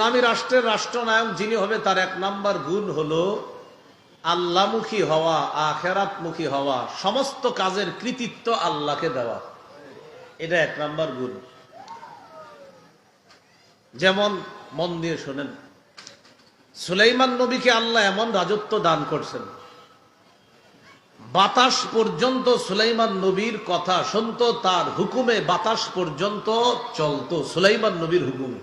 ইসলামী রাষ্ট্রের রাষ্ট্রনায়ক যিনি হবে, তার এক নাম্বার গুণ হলো আল্লাহমুখী হওয়া, আখেরাতমুখী হওয়া, সমস্ত কাজের কৃতিত্ব আল্লাহকে দেওয়া। এটা এক নাম্বার গুণ। যেমন মন দিয়ে শোনেন, সুলাইমান নবীকে আল্লাহ এমন রাজত্ব দান করছেন, বাতাস পর্যন্ত সুলাইমান নবীর কথা শুনতো, তার হুকুমে বাতাস পর্যন্ত চলতো, সুলাইমান নবীর হুকুমে।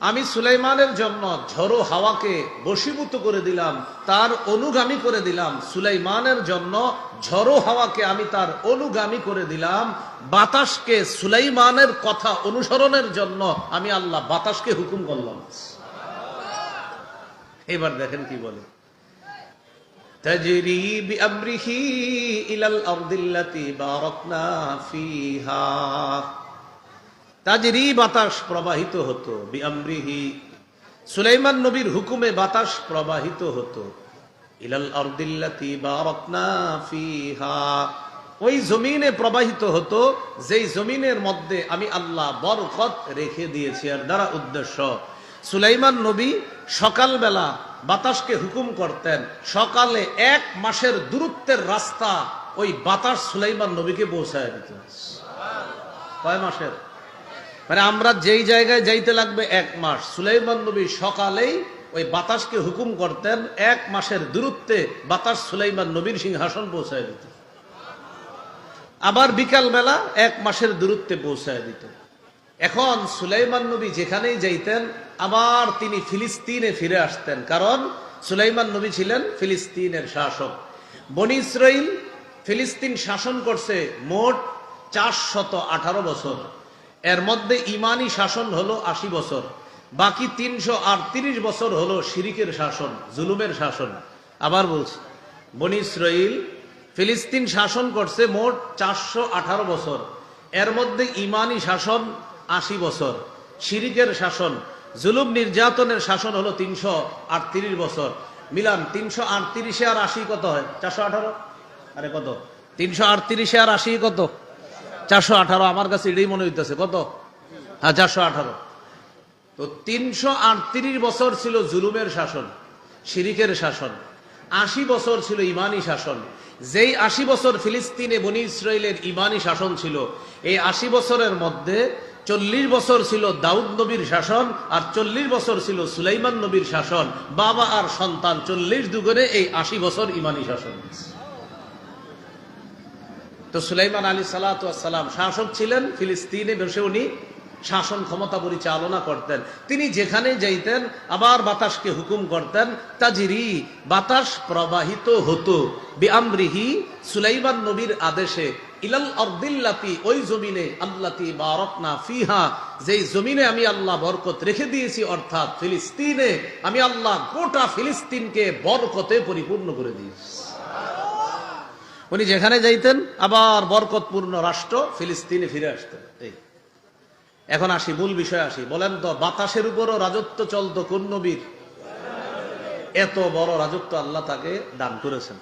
আমি সুলাইমানের জন্য ঝড়ো হাওয়াকে বশীভূত করে দিলাম তার অনুগামী করে দিলাম সুলাইমানের জন্য ঝড়ো হাওয়াকে আমি তার অনুগামী করে দিলাম বাতাসকে সুলাইমানের কথা অনুসরণের জন্য আমি আল্লাহ বাতাসকে হুকুম করলাম এবার দেখেন কি বলে تجري بأمره إلى الأرض التي باركنا فيها তাজরি বাতাস প্রবাহিত হতো, বিআমরিহি। সুলাইমান নবীর হুকুমে বাতাস প্রবাহিত হতো। ইলাল আরদিল্লাতি বারাকনা ফিহা। ওই জমিনে প্রবাহিত হতো, যেই জমিনের মধ্যে আমি আল্লাহ বরকত রেখে দিয়েছি আর দ্বারা উদ্দেশ্য। সুলাইমান নবী সকালবেলা বাতাসকে হুকুম করতেন, সকালে এক মাসের দূরত্বের রাস্তা ওই বাতাস সুলাইমান নবীকে পৌঁছায় দিত। কয় মাসের? মানে আমরা যেই জায়গায় যাইতে লাগবে এক মাস। সুলাইমান নবী সকালেই ওই বাতাসকে হুকুম করতেন, এক মাসের দূরত্বে বাতাস সুলাইমান নবীর সিংহাসন পৌঁছায় দিত। আবার বিকাল বেলা এক মাসের দূরত্বে পৌঁছায় দিত। এখন সুলাইমান নবী যেখানেই যাইতেন, আবার তিনি ফিলিস্তিনে ফিরে আসতেন। কারণ সুলাইমান নবী ছিলেন ফিলিস্তিনের শাসক। বনি ইসরাইল ফিলিস্তিন শাসন করছে মোট চারশত আঠারো বছর। এর মধ্যে ইমানি শাসন হলো আশি বছর। বাকি তিনশো আটত্রিশ বছর হলো শিরিকের শাসন, জুলুমের শাসন। আবার বলছি, বনি ইসরাইল ফিলিস্তিন শাসন করছে মোট চারশো আঠারো বছর। এর মধ্যে ইমানি শাসন আশি বছর, শিরিকের শাসন, জুলুম নির্যাতনের শাসন হলো তিনশো আটত্রিশ বছর। মিলান, তিনশো আটত্রিশে আর আশি কত হয়? চারশো আঠারো? আরে কত? তিনশো আটত্রিশে আর আশি কত? চারশো আঠারো আমার কাছে এটাই মনে হইতেছে, কত? হ্যাঁ চারশো আঠারো। তো তিনশো আটত্রিশ বছর ছিল জুলুমের শাসন, শিরিকের শাসন, আশি বছর ছিল ইমানি শাসন। যেই আশি বছর ফিলিস্তিনে বনি ইসরায়েলের ইমানি শাসন ছিল, এই আশি বছরের মধ্যে চল্লিশ বছর ছিল দাউদ নবীর শাসন আর চল্লিশ বছর ছিল সুলাইমান নবীর শাসন। বাবা আর সন্তান, চল্লিশ দুগুণে এই আশি বছর ইমানি শাসন। তো সুলাইমান আলী সালাম শাসক ছিলেন ফিলিস্তিনে বসে উনি শাসন ক্ষমতা পরিচালনা করতেন। তিনি যেখানে যাইতেন, আবার বাতাসকে হুকুম করতেন, তাজিরি, বাতাস প্রবাহিত হতো। বিআমরিহি সুলাইমান নবীর আদেশে, ইলাল অর্দিল্লাতি ওই জমিনে, আল্লাতি বারকনা ফিহা, যেই জমিনে আমি আল্লাহ বরকত রেখে দিয়েছি, অর্থাৎ ফিলিস্তিনে, আমি আল্লাহ গোটা ফিলিস্তিনকে বরকতে পরিপূর্ণ করে দিয়েছি। উনি যেখানে যাইতেন আবার বরকতপূর্ণ রাষ্ট্র ফিলিস্তিনে ফিরে আসতেন এই এখন আসি মূল বিষয় আসি বলেন তো বাতাসের উপরও রাজত্ব চলতো কোন নবীর এত বড় রাজত্ব আল্লাহ তাকে দান করেছেন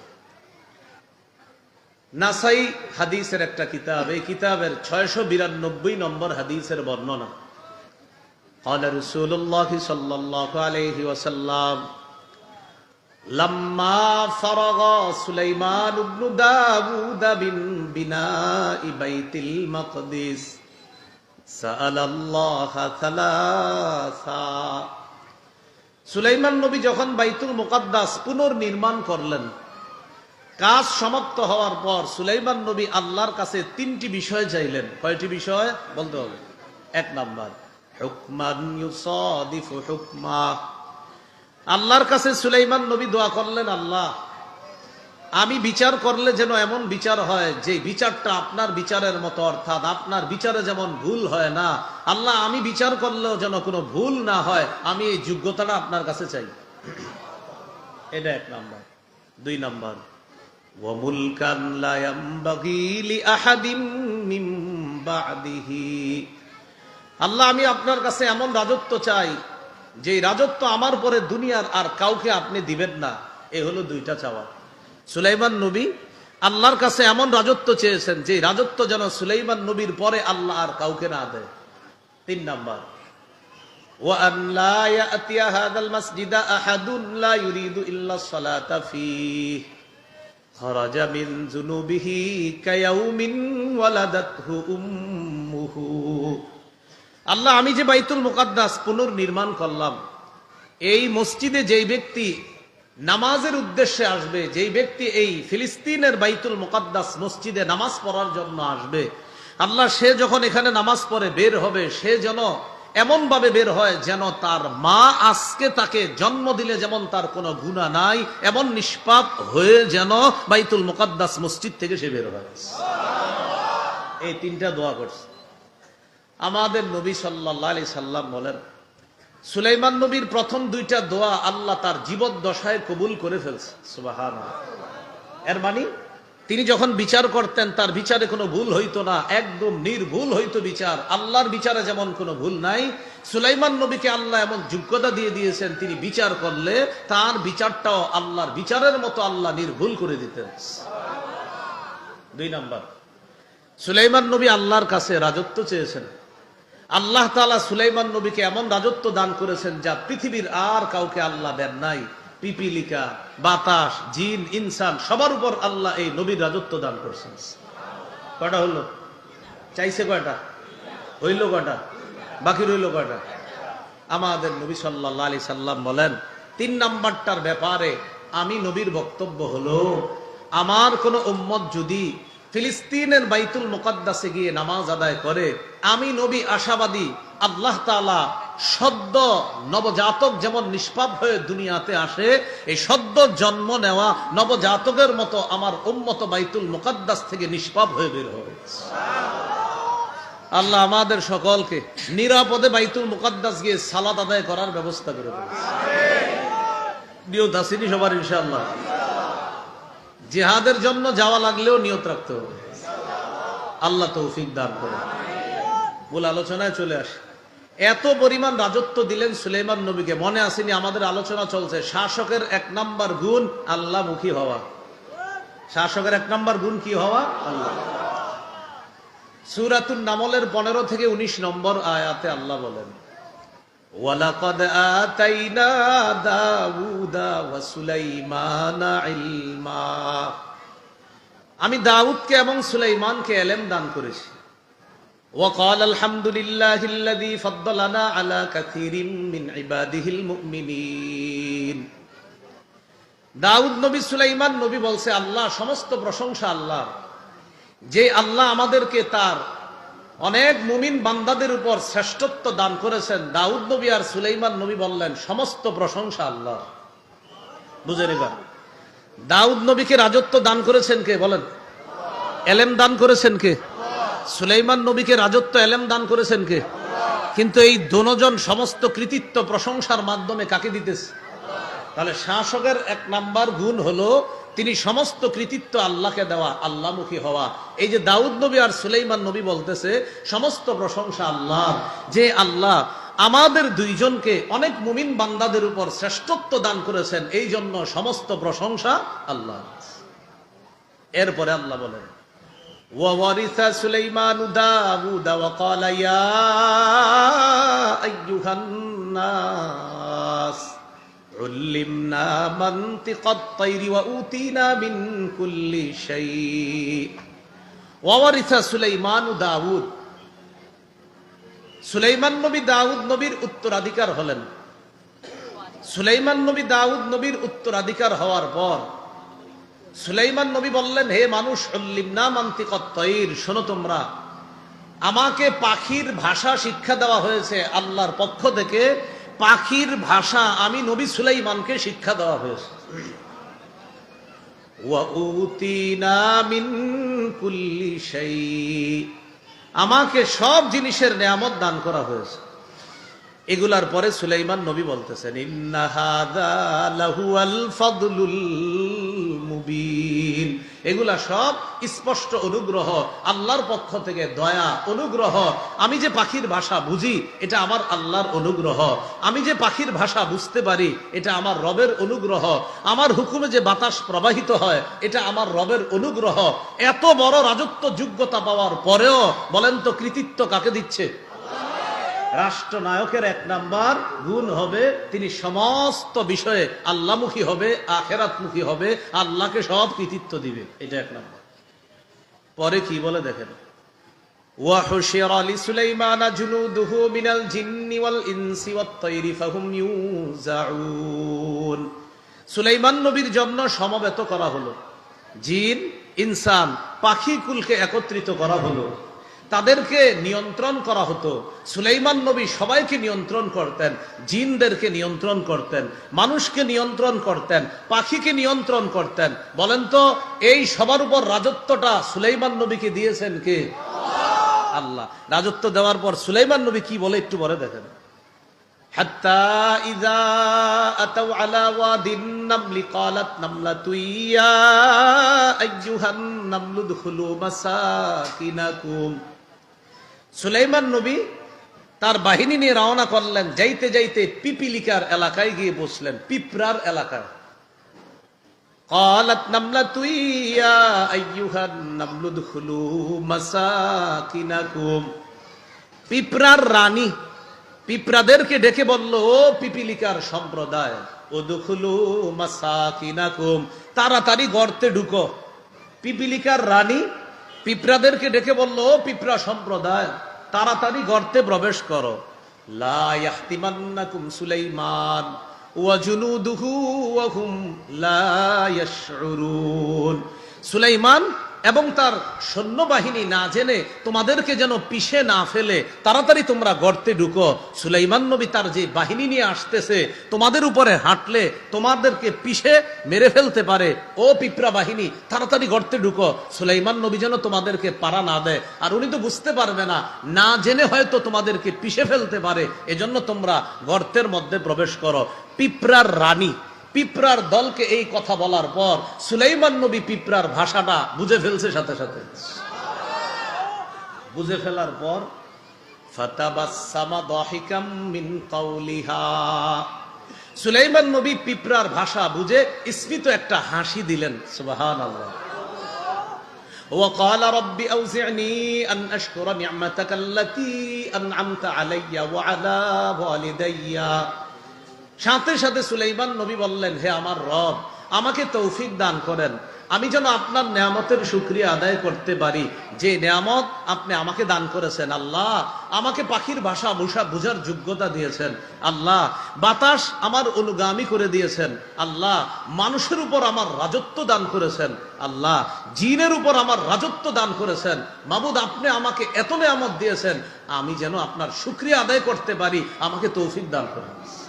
নাসাই হাদিসের একটা কিতাব এই কিতাবের ছয়শো বিরানব্বই নম্বর হাদিসের বর্ণনা قال رسول الله صلى الله عليه وسلم لما فرغ سليمان بن داود من بناء بيت المقدس سأل الله ثلاثا সুলাইমান নবী যখন বাইতুল মুকাদ্দাস পুনর্নির্মাণ করলেন কাজ সমাপ্ত হওয়ার পর সুলাইমান নবী আল্লাহর কাছে তিনটি বিষয় চাইলেন কয়টি বিষয় বলতে হবে এক নাম্বার হুকমান ইউসাদিফু হুকমা আল্লাহর কাছে সুলাইমান নবী দোয়া করলেন, আল্লাহ, আমি বিচার করলে যেন এমন বিচার হয়, যে বিচারটা আপনার বিচারের মতো, অর্থাৎ আপনার বিচারে যেমন ভুল হয় না, আল্লাহ, আমি বিচার করলেও যেন কোনো ভুল না হয়, আমি এই যোগ্যতাটা আপনার কাছে চাই। এটা এক নম্বর। দুই নম্বর। আল্লাহ, আমি আপনার কাছে এমন রাজত্ব চাই যে রাজত্ব আমার পরে দুনিয়ার আর কাউকে আপনি দিবেন না, এ হলো দুইটা চাওয়া। সুলাইমান নবী আল্লাহর কাছে এমন রাজত্ব চেয়েছেন যে রাজত্ব যেন সুলাইমান নবীর পরে আল্লাহ আর কাউকে না দেয়। তিন নাম্বার। ও আল্লাহ, আমি যে বাইতুল মুকাদ্দাস পুনর্নির্মাণ করলাম, এই মসজিদে যেই ব্যক্তি নামাজের উদ্দেশ্যে আসবে, যেই ব্যক্তি এই ফিলিস্তিনের বাইতুল মুকাদ্দাস মসজিদে নামাজ পড়ার জন্য আসবে, আল্লাহ, সে যখন এখানে নামাজ পড়ে বের হবে, সে যেন এমন ভাবে বের হয় যেন তার মা আজকে তাকে জন্ম দিলে যেমন তার কোনো গুণা নাই, এমন নিষ্পাপ হয়ে যেন বাইতুল মুকাদ্দাস মসজিদ থেকে সে বের হয়। এই তিনটা দোয়া করছে। আমাদের নবী সাল্লাহ সাল্লাম বলেন, সুলাইমান নবীর প্রথম দুইটা দোয়া আল্লাহ তার জীবদ্দশায় কবুল করে ফেলছে। সুবাহান এর মানে তিনি যখন বিচার করতেন, তার বিচারে কোনো ভুল হইতো না, একদম নির্ভুল হইতো বিচার। আল্লাহর বিচারে যেমন কোনো ভুল নাই, সুলাইমান নবীকে আল্লাহ এমন যোগ্যতা দিয়ে দিয়েছেন, তিনি বিচার করলে তার বিচারটাও আল্লাহর বিচারের মতো আল্লাহ নির্ভুল করে দিতেন। দুই নাম্বার, সুলাইমান নবী আল্লাহর কাছে রাজত্ব চেয়েছেন। আল্লাহ তালা সুলাইমান নবীকে এমন রাজত্ব দান করেছেন যা পৃথিবীর আর কাউকে আল্লাহ দেন নাই। পিপিলিকা, বাতাস, জিন, ইনসান, সবার উপর আল্লাহ এই নবীর রাজত্ব দান করেছেন। কয়টা হলো? চাইছে কয়টা? হইল কয়টা? বাকি রইল কয়টা? আমাদের নবী সাল্লাহ আলি সাল্লাম বলেন, তিন নাম্বারটার ব্যাপারে আমি নবীর বক্তব্য হলো, আমার কোন উম্মত যদি ফিলিস্তিনের বাইতুল মোকাদ্দাসে গিয়ে নামাজ আদায় করে, আমি নবী আশাবাদী, আল্লাহ তালা সদ্য নবজাতক যেমন নিষ্পাপ হয়ে দুনিয়াতে আসে, এই সদ্য জন্ম নেওয়া নবজাতকের মতো আমার উম্মত বাইতুল মোকাদ্দাস থেকে নিষ্পাপ হয়ে বের হবে আল্লাহ আমাদের সকলকে নিরাপদে বাইতুল মুকাদ্দাস গিয়ে সালাদ আদায় করার ব্যবস্থা করে দেবে নিয়ত সবার ইনশাআল্লাহ। জেহাদের জন্য যাওয়া লাগলেও নিয়ত রাখতে হবে। আল্লাহ তৌফিক দান করে বলে আলোচনায় চলে আসে। এত পরিমাণ রাজত্ব দিলেন সুলেমান নবীকে, মনে আসেনি আমাদের আলোচনা চলছে। শাসকের এক নাম্বার গুণ আল্লাহ মুখী হওয়া। শাসকের এক নাম্বার গুণ কি হওয়া? আল্লাহ। সুরাতুল নামলের পনেরো থেকে ১৯ নম্বর আয়াতে আল্লাহ বলেন ওয়ালাকাদ আতাইনা দাউদা ওয়া সুলাইমানা ইলমা আমি দাউদকে এবং সুলাইমানকে এলেম দান করেছি وقال الحمد لله الذي فضلنا على كثير من عباده المؤمنين দাউদ নবী সুলাইমান নবী বলছে আল্লাহ সমস্ত প্রশংসা আল্লাহ যে আল্লাহ আমাদেরকে তার অনেক মুমিন বান্দাদের উপর শ্রেষ্ঠত্ব দান করেছেন। দাউদ নবী আর সুলেইমান নবী বললেন, সমস্ত প্রশংসা আল্লাহ। বুঝে নিবা। দাউদ নবীকে রাজত্ব দান করেছেন কে? বলেন। এলেম দান করেছেন কে? সুলেইমান নবীকে রাজত্ব, এলেম দান করেছেন কে? কিন্তু এই দোনোজন সমস্ত কৃতিত্ব প্রশংসার মাধ্যমে কাকে দিতেছে? তাহলে শাসকের এক নাম্বার গুণ হলো তিনি সমস্ত কৃতিত্ব আল্লাহকে দেওয়া আল্লাহমুখী হওয়া এই যে দাউদ নবী আর সুলাইমান নবী বলতেছে সমস্ত প্রশংসা আল্লাহ যে আল্লাহ আমাদের দুইজনকে অনেক মুমিন বান্দাদের উপর শ্রেষ্ঠত্ব দান করেছেন এই জন্য সমস্ত প্রশংসা আল্লাহ এরপরে আল্লাহ বলেন وورث سليمان داود وقال يا أيها الناس علمنا منطق الطير وأوتينا من كل شيء وورث سليمان داود সুলাইমান নবী দাউদ নবীর উত্তরাধিকার হলেন সুলাইমান নবী দাউদ নবীর উত্তরাধিকার হওয়ার পর সুলাইমান নবী বললেন হে মানুষ না মান্তিকত্তইর শোনো তোমরা আমাকে পাখির ভাষা শিক্ষা দেওয়া হয়েছে আল্লাহর পক্ষ থেকে পাখির ভাষা আমি নবী সুলাইমানকে শিক্ষা দেওয়া হয়েছে। আমাকে সব জিনিসের নেয়ামত দান করা হয়েছে। এগুলার পরে সুলাইমান নবী বলতেছেন এগুলা সব স্পষ্ট অনুগ্রহ, আল্লাহর পক্ষ থেকে দয়া, অনুগ্রহ। আমি যে পাখির ভাষা বুঝি, এটা আমার আল্লাহর অনুগ্রহ। আমি যে পাখির ভাষা বুঝতে পারি, এটা আমার রবের অনুগ্রহ। আমার হুকুমে যে বাতাস প্রবাহিত হয়, এটা আমার রবের অনুগ্রহ। এত বড় রাজত্ব যোগ্যতা পাওয়ার পরেও বলেন তো কৃতিত্ব কাকে দিচ্ছে? রাষ্ট্রনায়কের এক নাম্বার গুণ হবে তিনি সমস্ত বিষয়ে আল্লাহমুখী হবে আখেরাতমুখী হবে আল্লাহকে সব কৃতিত্ব দিবে এটা এক নাম্বার পরে কি বলে দেখেন وحشر لسليمان جنوده من الجن والإنس والطير فهم يوزعون সুলাইমান নবীর জন্য সমবেত করা হলো জিন ইনসান পাখি কুলকে একত্রিত করা হলো তাদেরকে নিয়ন্ত্রণ করা হতো সুলাইমান নবী সবাইকে নিয়ন্ত্রণ করতেন জিনদেরকে নিয়ন্ত্রণ করতেন মানুষকে নিয়ন্ত্রণ করতেন পাখিকে নিয়ন্ত্রণ করতেন বলেন তো এই সবার উপর রাজত্বটা সুলাইমান নবীকে দিয়েছেন কে আল্লাহ রাজত্ব দেওয়ার পর সুলাইমান নবী কি বলে একটু বলে দেখেন حتى إذا أتوا على واد النمل قالت نملة يا أيها النمل ادخلوا مساكنكم সুলাইমান নবী তার বাহিনী নিয়ে রওনা করলেন যাইতে যাইতে পিপিলিকার এলাকায় গিয়ে বসলেন পিপরার এলাকায় قالت نملة يا أيها النمل ادخلوا مساكنكم পিপরার রানী পিপরাদেরকে ডেকে বলল ও পিপিলিকার সম্প্রদায় ও দুখুলু মাসাকিনাকুম তাড়াতাড়ি গর্তে ঢুকো পিপিলিকার রানী পিপরাদেরকে ডেকে বলল পিঁপড়া সম্প্রদায় তাড়াতাড়ি গর্তে প্রবেশ করো। সুলাইমান সুলাইমান এবং তার সৈন্যবাহিনী না জেনে তোমাদেরকে যেন পিষে না ফেলে, তাড়াতাড়ি তোমরা গর্তে ঢুকো। সুলাইমান নবী তার যে বাহিনী নিয়ে আসতেছে, তোমাদের উপরে হাঁটলে তোমাদেরকে পিষে মেরে ফেলতে পারে। ও পিঁপড়া বাহিনী, তাড়াতাড়ি গর্তে ঢুকো। সুলাইমান নবী যেন তোমাদেরকে পারা না দেয়। আর উনি তো বুঝতে পারবে না না জেনে হয়তো তোমাদেরকে পিষে ফেলতে পারে। এজন্য তোমরা গর্তের মধ্যে প্রবেশ করো। পিঁপড়ার রানী। পিঁপড়ার দলকে এই কথা বলার পর সুলাইমান নবী পিঁপড়ার ভাষাটা বুঝে ফেলছে সাথে সাথে বুঝে ফেলার পর ফাতাবাসসামা দাহিকাম মিন কাউলিহা সুলাইমান নবী পিঁপড়ার ভাষা বুঝে স্মিত একটা হাসি দিলেন সুবহানাল্লাহ وقال رب أوزعني أن أشكر نعمتك التي أنعمت علي وعلى والدي সাথে সাথে সুলাইমান নবী বললেন, হে আমার রব, আমাকে তৌফিক দান করেন। আমি যেন আপনার নিয়ামতের সুক্রিয়া আদায় করতে পারি। যে নিয়ামত আপনি আমাকে দান করেছেন, আল্লাহ, আমাকে পাখির ভাষা বুঝা বুঝার যোগ্যতা দিয়েছেন। আল্লাহ, বাতাস আমার অনুগামী করে দিয়েছেন। আল্লাহ, মানুষের উপর আমার রাজত্ব দান করেছেন। আল্লাহ, জিনের উপর আমার রাজত্ব দান করেছেন। মাবুদ, আপনি আমাকে এত নিয়ামত দিয়েছেন। আমি যেন আপনার সুক্রিয়া আদায় করতে পারি। আমাকে তৌফিক দান করেন।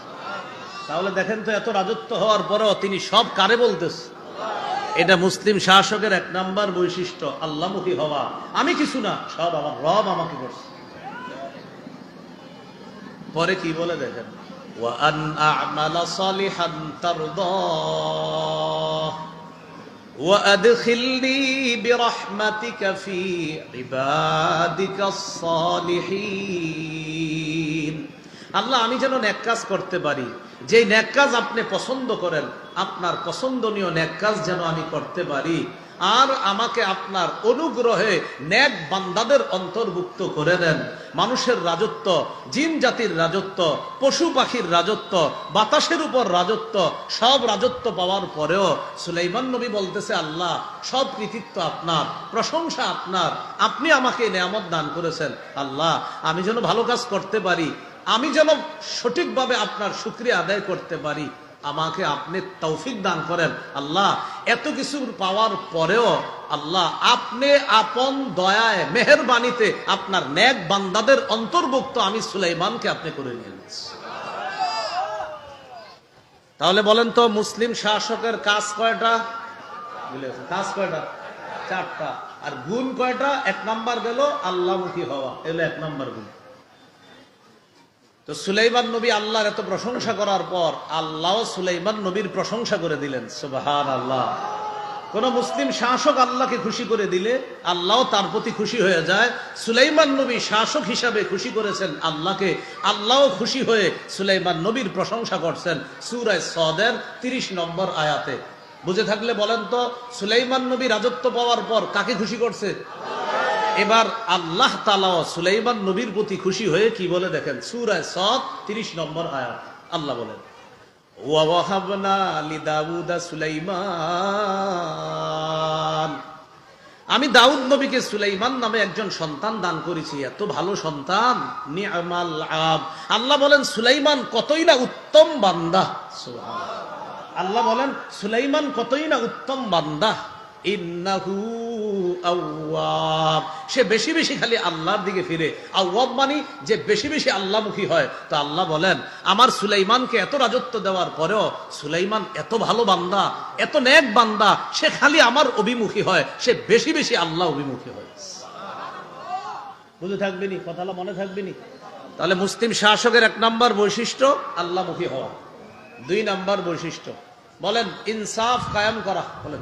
তাহলে দেখেন তো এত রাজত্ব হওয়ার পরেও তিনি সব কারে বলতেছে এটা মুসলিম শাসকের এক নাম্বার বৈশিষ্ট্য আল্লাহমুখী হওয়া আমি কিছু না সব আমার রব আমাকে করছে পরে কি বলে দেখেন وأن أعمل صالحا ترضاه وأدخلني برحمتك في عبادك الصالحين আল্লাহ, আমি যেন ন্যাক কাজ করতে পারি। যে ন্যাক কাজ আপনি পছন্দ করেন, আপনার পছন্দনীয় ন্যাক কাজ যেন আমি করতে পারি। আর আমাকে আপনার অনুগ্রহে ন্যাক বান্দাদের অন্তর্ভুক্ত করে দেন। মানুষের রাজত্ব, জিন জাতির রাজত্ব, পশু পাখির রাজত্ব, বাতাসের উপর রাজত্ব, সব রাজত্ব পাওয়ার পরেও সুলাইমান নবী বলতেছে, আল্লাহ, সব কৃতিত্ব আপনার, প্রশংসা আপনার। আপনি আমাকে নিয়ামত দান করেছেন। আল্লাহ, আমি যেন ভালো কাজ করতে পারি। আমি যেন সঠিকভাবে আপনার শুক্রিয়া আদায় করতে পারি, আমাকে আপনি তৌফিক দান করেন। আল্লাহ, এত কিছু পাওয়ার পরেও আল্লাহ, আপনি আপন দয়ায়, মেহরবানিতে আপনার ন্যাক বান্দাদের অন্তর্ভুক্ত আমি সুলাইমানকে আপনি করে নিয়ে নিচ্ছি তাহলে বলেন তো, মুসলিম শাসকের কাজ কয়টা? কাজ কয়টা? চারটা। আর গুণ কয়টা? এক নাম্বার গেল আল্লাহমুখী হওয়া। এলো এক নাম্বার গুণ। তো সুলাইমান নবী আল্লাহর এত প্রশংসা করার পর আল্লাহ সুলাইমান নবীর প্রশংসা করে দিলেন সুবাহান আল্লাহ কোন মুসলিম শাসক আল্লাহকে খুশি করে দিলে আল্লাহ তার প্রতি খুশি হয়ে যায়। সুলাইমান নবী শাসক হিসাবে খুশি করেছেন আল্লাহকে। আল্লাহ খুশি হয়ে সুলাইমান নবীর প্রশংসা করছেন সুরায় সদের তিরিশ নম্বর আয়াতে। বুঝে থাকলে বলেন তো, সুলাইমান নবী রাজত্ব পাওয়ার পর কাকে খুশি করছে? এবার আল্লাহ তালা সুলাইমান নবীর প্রতি খুশি হয়ে কি বলে দেখেন? সুরায় সদ তিরিশ নম্বর আয়াত। আল্লাহ বলেন আমি দাউদ নবীকে সুলাইমান নামে একজন সন্তান দান করেছি, এত ভালো সন্তান। আল্লাহ বলেন, সুলাইমান কতই না উত্তম বান্দা। আল্লাহ বলেন, সুলাইমান কতই না উত্তম বান্দা। ইন্নাহু সে বেশি বেশি খালি আল্লাহর দিকে ফিরে। আউয়াব মানে যে বেশি বেশি আল্লাহমুখী হয়। তো আল্লাহ বলেন, আমার সুলাইমানকে এত রাজত্ব দেওয়ার পরেও সুলাইমান এত ভালো বান্দা, এত নেক বান্দা, সে খালি আমার অভিমুখী হয়। সে বেশি বেশি আল্লাহ অভিমুখী হয়। বুঝে থাকবেনি কথাটা মনে থাকবেনি তাহলে মুসলিম শাসকের এক নাম্বার বৈশিষ্ট্য আল্লাহমুখী হওয়া। দুই নাম্বার বৈশিষ্ট্য। বলেন, ইনসাফ কায়েম করা। বলেন।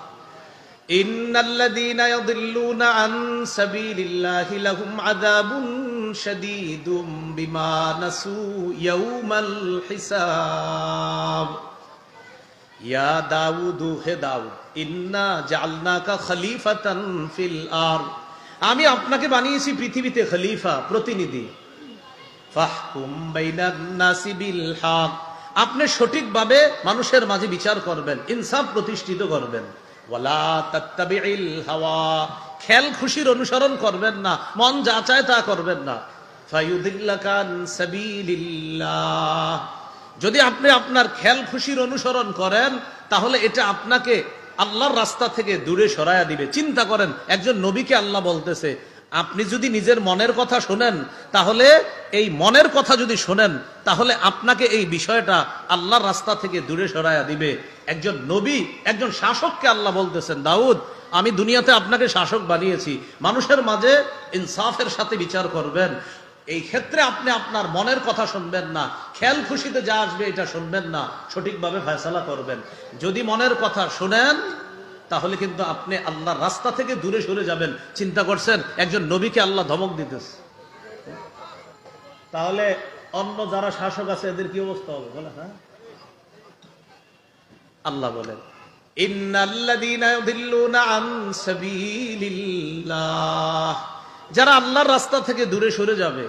ইন্নাল্লাযীনা ইয়াদিল্লুনা আন সাবিলিল্লাহি লাহুম আযাবুন শাদীদুম বিমা নাসু ইয়াউমাল হিসাব। হে দাউদ, ইন্না জাআলনাকা খলিফাতান ফিল আরদ। আমি আপনাকে বানিয়েছি পৃথিবীতে খলিফা, প্রতিনিধি। ফাহকুম বাইনান নাসি বিল আপনি সঠিকভাবে মানুষের মাঝে বিচার করবেন, ইনসাফ প্রতিষ্ঠিত করবেন। হাওয়া। খেল খুশির অনুসরণ করবেন না, মন যা চায় তা করবেন না। যদি আপনি আপনার খেল খুশির অনুসরণ করেন, তাহলে এটা আপনাকে আল্লাহর রাস্তা থেকে দূরে সরাইয়া দিবে। চিন্তা করেন, একজন নবীকে আল্লাহ বলতেছে আপনি যদি নিজের মনের কথা শোনেন, তাহলে এই মনের কথা যদি শোনেন, তাহলে আপনাকে এই বিষয়টা আল্লাহর রাস্তা থেকে দূরে সরায়া দিবে। একজন নবী, একজন শাসককে আল্লাহ বলতেছেন, দাউদ, আমি দুনিয়াতে আপনাকে শাসক বানিয়েছি। মানুষের মাঝে ইনসাফের সাথে বিচার করবেন। এই ক্ষেত্রে আপনি আপনার মনের কথা শুনবেন না। খেয়াল খুশিতে যা আসবে এটা শুনবেন না। সঠিকভাবে ফয়সালা করবেন। যদি মনের কথা শুনেন তাহলে কিন্তু আপনি আল্লাহর রাস্তা থেকে দূরে সরে যাবেন। চিন্তা করছেন, একজন নবীকে আল্লাহ ধমক দিতেছে। তাহলে অন্য যারা শাসক আছে, এদের কি অবস্থা হবে? বলে হ্যাঁ? আল্লাহ বলেন যারা আল্লাহর রাস্তা থেকে দূরে সরে যাবে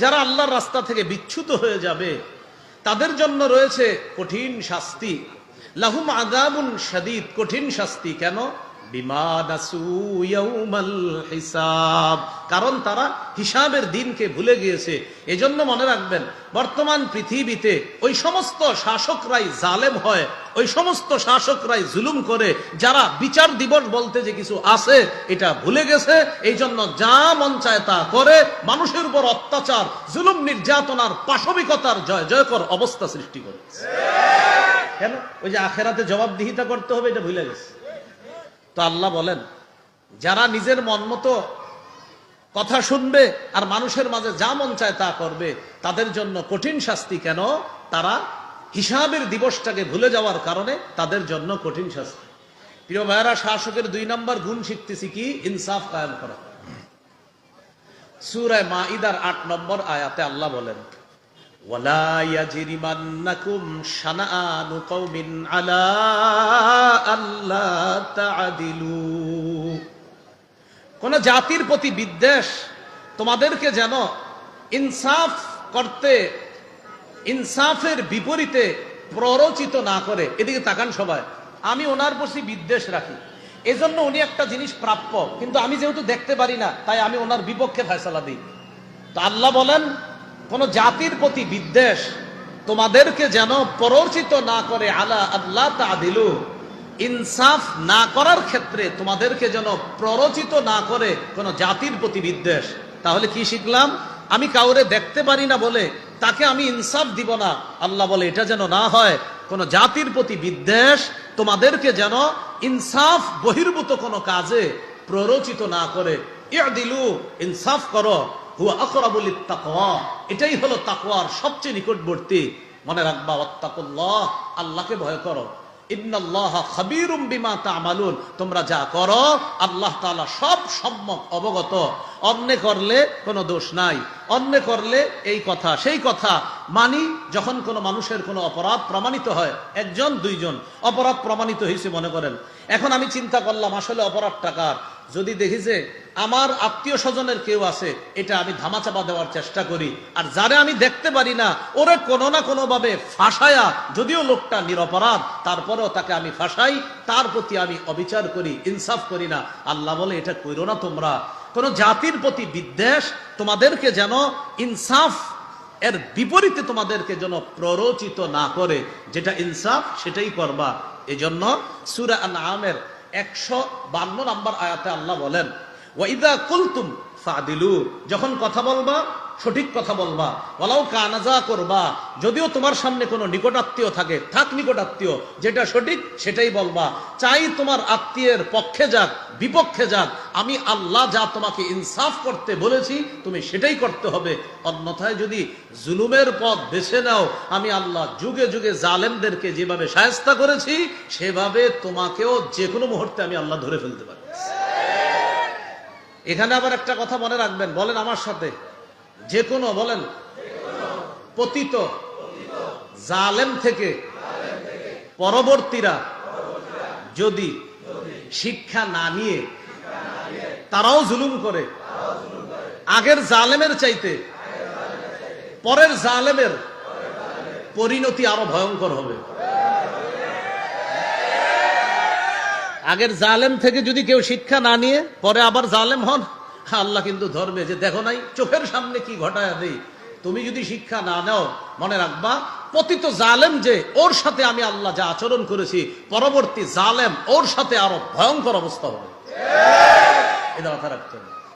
যারা আল্লাহর রাস্তা থেকে বিচ্যুত হয়ে যাবে তাদের জন্য রয়েছে কঠিন শাস্তি। লাহুম আদাবুন সাদিদ কঠিন শাস্তি। কেন? কারণ তারা হিসাবের দিনকে ভুলে গিয়েছে। এজন্য মনে রাখবেন, বর্তমান পৃথিবীতে ওই সমস্ত শাসকরাই জালেম হয়, ওই সমস্ত শাসকরাই জুলুম করে, যারা বিচার দিবস বলতে যে কিছু আছে, এটা ভুলে গেছে। এই জন্য যা মন চায় তা করে। মানুষের উপর অত্যাচার, জুলুম, নির্যাতনার পাশবিকতার জয়, জয়কর অবস্থা সৃষ্টি করে। কেন? ওই যে আখেরাতে জবাবদিহিতা করতে হবে, এটা ভুলে গেছে। তো আল্লাহ বলেন, যারা নিজের মন মতো কথা শুনবে আর মানুষের মাঝে যা মন চায় তা করবে, তাদের জন্য কঠিন শাস্তি কেন? তারা হিসাবের দিবসটাকে ভুলে যাওয়ার কারণে তাদের জন্য কঠিন শাস্তি। প্রিয় ভাইয়েরা, শাসকের দুই নম্বর গুণ শিখতেছি কি? ইনসাফ কায়েম করা। সুরায় মাইদার আট নম্বর আয়াতে আল্লাহ বলেন ولا يجرمنكم شنآن قوم على ألا تعدلوا কোন জাতির প্রতি বিদ্বেষ তোমাদেরকে যেন ইনসাফ করতে ইনসাফের বিপরীতে প্ররোচিত না করে এদিকে তাকান সবাই আমি ওনার প্রতি বিদ্বেষ রাখি এজন্য উনি একটা জিনিস প্রাপ্য কিন্তু আমি যেহেতু দেখতে পারি না তাই আমি ওনার বিপক্ষে ফয়সালা দিই তো আল্লাহ বলেন কোন জাতির প্রতি বিদ্বেষ তোমাদেরকে যেন প্ররোচিত না করে, আলা আল্লাহ তাদিলু। ইনসাফ না করার ক্ষেত্রে তোমাদেরকে যেন প্ররোচিত না করে কোন জাতির প্রতি বিদ্বেষ। তাহলে কি শিখলাম? আমি কাউরে দেখতে পারি না বলে তাকে আমি ইনসাফ দিব না। আল্লাহ বলে, এটা যেন না হয়, কোন জাতির প্রতি বিদ্বেষ তোমাদেরকে যেন ইনসাফ বহির্ভূত কোনো কাজে প্ররোচিত না করে। ইয়া দিলু ইনসাফ করো। হুয়া এটাই হলো তাকওয়ার সবচেয়ে নিকটবর্তী। মনে রাখবা, ওয়াত্তাকুল্লাহ, আল্লাহকে ভয় করো। তোমরা যা করো, আল্লাহ সব সম্যক অবগত। অন্যে করলে কোনো দোষ নাই। অন্যে করলে এই কথা, সেই কথা মানি যখন কোনো মানুষের কোনো অপরাধ প্রমাণিত হয়, একজন, দুইজন। অপরাধ প্রমাণিত হয়েছে, মনে করেন। এখন আমি চিন্তা করলাম, আসলে অপরাধ টাকার যদি দেখি যে আমার আত্মীয় স্বজনের কেউ আছে, এটা আমি ধামাচাপা দেওয়ার চেষ্টা করি। আর যারে আমি দেখতে পারি না, ওরে কোনো না কোনো ভাবে ফাঁসায়া, যদিও লোকটা নিরপরাধ, তারপরেও তাকে আমি ফাঁসাই, তার প্রতি আমি অবিচার করি, ইনসাফ করি না। আল্লাহ বলে, এটা করো না তোমরা। কোন জাতির প্রতি বিদ্বেষ তোমাদেরকে যেন ইনসাফ এর বিপরীতে তোমাদেরকে যেন প্ররোচিত না করে। যেটা ইনসাফ, সেটাই করবা। এজন্য সুরা আমের একশো বান্ন নম্বর আয়াতে আল্লাহ বলেন ওয়াইদা কুলতুম ফাদিলু, যখন কথা বলবা, সঠিক কথা বলবা। ওলাও কানাজা করবা, যদিও তোমার সামনে কোনো নিকটাত্মীয় থাকে, থাক নিকটাত্মীয়, যেটা সঠিক সেটাই বলবা। চাই তোমার আত্মীয়ের পক্ষে যাক, বিপক্ষে যাক, আমি আল্লাহ যা তোমাকে ইনসাফ করতে বলেছি, তুমি সেটাই করতে হবে। অন্যথায় যদি জুলুমের পথ বেছে নাও, আমি আল্লাহ যুগে যুগে জালেমদেরকে যেভাবে সায়স্তা করেছি, সেভাবে তোমাকেও যে কোনো মুহূর্তে আমি আল্লাহ ধরে ফেলতে পারি। এখানে আবার একটা কথা মনে রাখবেন, বলেন আমার সাথে। যে কোনো, বলেন, পতিত, জালেম থেকে পরবর্তীরা যদি শিক্ষা না নিয়ে তারাও জুলুম করে, আগের জালেমের চাইতে পরের জালেমের পরিণতি আরও ভয়ঙ্কর হবে। আগের জালেম থেকে যদি কেউ শিক্ষা না নিয়ে, পরে আবার জালেম হন? আল্লাহ কিন্তু ধরবে যে দেখো নাই, চোখের সামনে কি ঘটায় দেই তুমি যদি শিক্ষা না নাও, মনে রাখবা, পতিত জালেম যে, ওর সাথে আমি আল্লাহ যা আচরণ করেছি, পরবর্তী জালেম ওর সাথে আরও ভয়ঙ্কর অবস্থা হবে। এটা মাথা রাখতে হবে